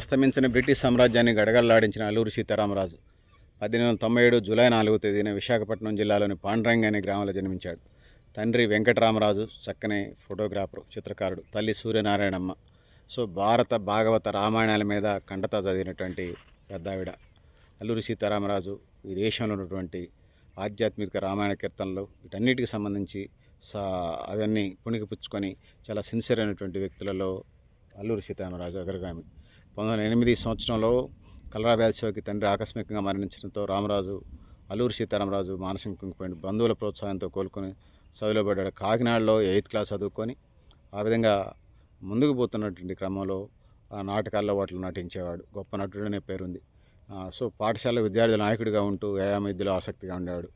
అస్తమించిన British సామ్రాజ్యాన్ని గడగడలాడించిన అల్లూరి సీతారామరాజు పద్దెనిమిది వందల తొంభై ఏడు జూలై నాలుగో తేదీన విశాఖపట్నం జిల్లాలోని పాండ్రంగ్ అనే గ్రామంలో జన్మించాడు. తండ్రి వెంకటరామరాజు చక్కని ఫోటోగ్రాఫరు చిత్రకారుడు తల్లి సూర్యనారాయణమ్మ. సో భారత భాగవత రామాయణాల మీద కండత చదివినటువంటి పెద్దావిడ. అల్లూరి సీతారామరాజు ఈ దేశంలో ఉన్నటువంటి ఆధ్యాత్మిక రామాయణ కీర్తనలు వీటన్నిటికి సంబంధించి సా అవన్నీ పుణికిపుచ్చుకొని చాలా సిన్సియర్ అయినటువంటి వ్యక్తులలో అల్లూరి సీతారామరాజు అగ్రగామి. పంతొమ్మిది వందల ఎనిమిది సంవత్సరంలో కలరా వ్యాధి సోకి తండ్రి ఆకస్మికంగా మరణించడంతో రామరాజు అల్లూరి సీతారామరాజు మానసికంగా కుంగిపోయింది బంధువుల ప్రోత్సాహంతో కోలుకొని చదువులో పడ్డాడు కాకినాడలో ఎయిత్ క్లాస్ చదువుకొని ఆ విధంగా ముందుకు పోతున్నటువంటి క్రమంలో ఆ నాటకాల్లో వాటిలో నటించేవాడు. గొప్ప నటుడు అనే పేరుంది. సో పాఠశాల విద్యార్థి నాయకుడిగా ఉంటూ వ్యాయామ విద్యలో ఆసక్తిగా ఉండేవాడు.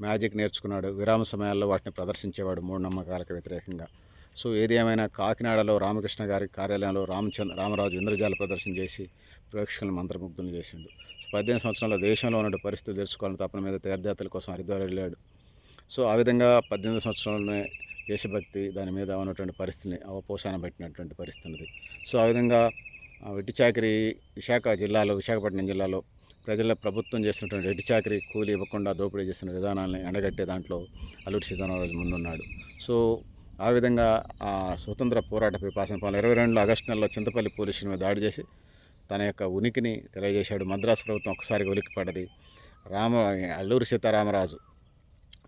మ్యాజిక్ నేర్చుకున్నాడు. విరామ సమయాల్లో వాటిని ప్రదర్శించేవాడు. మూఢనమ్మకాలకు వ్యతిరేకంగా సో ఏది ఏమైనా కాకినాడలో రామకృష్ణ గారి కార్యాలయంలో రామచంద్ర రామరాజు ఇంద్రజాల ప్రదర్శన చేసి ప్రేక్షకులను మంత్రముగ్ధులు చేసిండు. పద్దెనిమిది సంవత్సరాల దేశంలో ఉన్న పరిస్థితులు తెలుసుకోవాలని తపన మీద తీర్థయాత్రల కోసం హరిద్వార్ వెళ్ళాడు. సో ఆ విధంగా పద్దెనిమిది సంవత్సరాలనే దేశభక్తి దాని మీద ఉన్నటువంటి పరిస్థితిని అవపోషణ పెట్టినటువంటి పరిస్థితి సో ఆ విధంగా ఆ వెట్టి చాకరీ విశాఖ జిల్లాలో విశాఖపట్నం జిల్లాలో ప్రజల ప్రభుత్వం చేసినటువంటి రెడ్డి చాకరీ కూలి ఇవ్వకుండా దోపిడీ చేసిన విధానాన్ని ఎండగట్టే దాంట్లో అల్లూరి సీతారామరాజు ముందున్నాడు. సో ఆ విధంగా ఆ స్వతంత్ర పోరాట పిపాసన పాలన ఇరవై రెండు ఆగస్టు నెలలో చింతపల్లి పోలీసుల మీద దాడి చేసి తన యొక్క ఉనికిని తెలియజేశాడు. మద్రాసు ప్రభుత్వం ఒక్కసారిగా ఉలిక్కి పడ్డది. రామ అల్లూరి సీతారామరాజు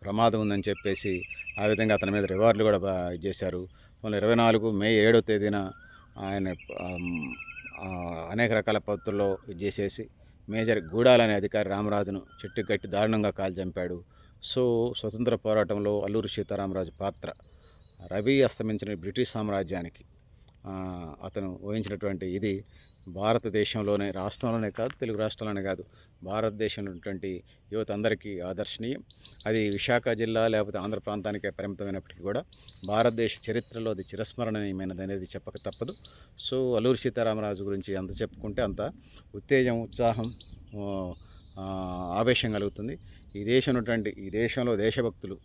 ప్రమాదం ఉందని చెప్పేసి ఆ విధంగా అతని మీద రివార్డులు కూడా ఇది చేశారు. పంతొమ్మిది ఇరవై నాలుగు మే ఏడో తేదీన ఆయన అనేక రకాల పద్ధతుల్లో ఇది చేసేసి మేజర్ గూడాలనే అధికారి రామరాజును చెట్టు కట్టి దారుణంగా కాల్ చంపాడు సో స్వతంత్ర పోరాటంలో అల్లూరి సీతారామరాజు పాత్ర రవి అస్తమించిన బ్రిటిష్ సామ్రాజ్యానికి అతను ఊహించినటువంటి ఇది భారతదేశంలోనే రాష్ట్రంలోనే కాదు తెలుగు రాష్ట్రంలోనే కాదు భారతదేశంలో ఉన్నటువంటి యువత అందరికీ ఆదర్శనీయం. అది విశాఖ జిల్లా లేకపోతే ఆంధ్ర ప్రాంతానికే పరిమితమైనప్పటికీ కూడా భారతదేశ చరిత్రలో అది చిరస్మరణీయమైనది అనేది చెప్పక తప్పదు. సో అల్లూరి సీతారామరాజు గురించి అంత చెప్పుకుంటే అంత ఉత్తేజం ఉత్సాహం ఆవేశం కలుగుతుంది. ఈ దేశం ఉన్నటువంటి ఈ దేశంలో దేశభక్తులు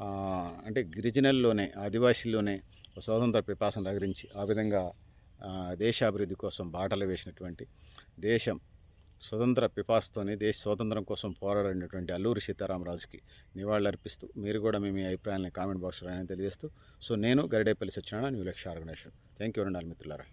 అంటే గిరిజనుల్లోనే ఆదివాసీల్లోనే ఒక స్వాతంత్ర పిపాసన రగిరించి ఆ విధంగా దేశాభివృద్ధి కోసం బాటలు వేసినటువంటి దేశం స్వతంత్ర పిపాస్తోని దేశ స్వాతంత్రం కోసం పోరాడినటువంటి అల్లూరి సీతారామరాజుకి నివాళులర్పిస్తూ మీరు కూడా మీ మీ అభిప్రాయాన్ని కామెంట్ బాక్స్లో తెలియజేస్తూ. సో నేను Garidepalli Satyanarayana new Lakshya organisation. Thank you రెండు మిత్రులారా.